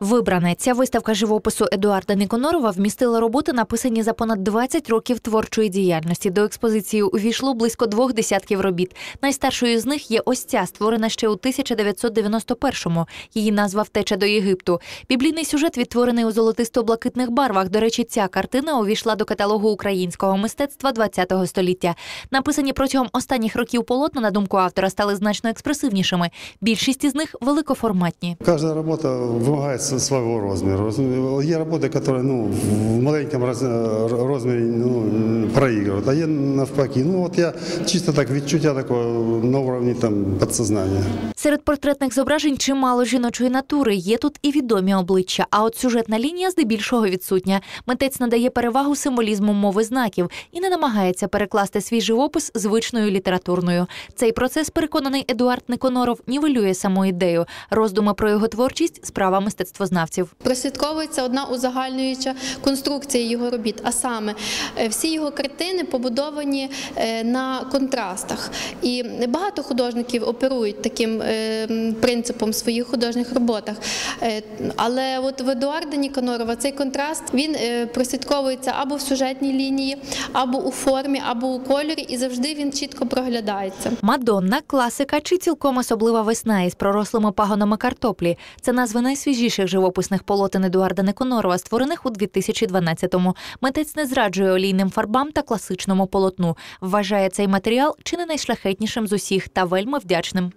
Вибране ця виставка живопису Едуарда Ніконорова вмістила роботи, написані за понад 20 років творчої діяльності. До експозиції увійшло близько двох десятків робіт. Найстаршою з них є ось ця, створена ще у 1991-му. Її назва Втеча до Єгипту. Біблійний сюжет відтворений у золотисто-блакитних барвах. До речі, ця картина увійшла до каталогу українського мистецтва ХХ століття. Написані протягом останніх років полотна, на думку автора, стали значно експресивнішими. Більшість із них великоформатні. Каждая работа вымогает с- своего размера. Є роботи, які ну, в маленькому роз- розмірі ну, проігрують, а є навпаки. Ну, от я чисто так відчуття такого на уровні там, підсознання. Серед портретних зображень чимало жіночої натури. Є тут і відомі обличчя. А от сюжетна лінія здебільшого відсутня. Митець надає перевагу символізму мови знаків і не намагається перекласти свій живопис звичною літературною. Цей процес, переконаний Едуард Никоноров, нівелює саму ідею. Роздуми про його творчість справа мистецтвознавців. Прослідковується одна узагальнююча конструкція його робіт, а саме е, всі його картини побудовані е, на контрастах. І багато художників оперують таким е, принципом в своїх художніх роботах. Але от в Едуарда Ніканорова цей контраст він прослідковується або в сюжетній лінії, або у формі, або у кольорі, і завжди він чітко проглядається. Мадонна, класика чи цілком особлива весна із пророслими пагонами картоплі. Це назви найсвіжіших живописних полотен Едуарда Неконорова, створених у 2012-му. Митець не зраджує олійним фарбам та класичному полотну. Вважає цей матеріал чи не найшляхетнішим з усіх та вельми вдячним.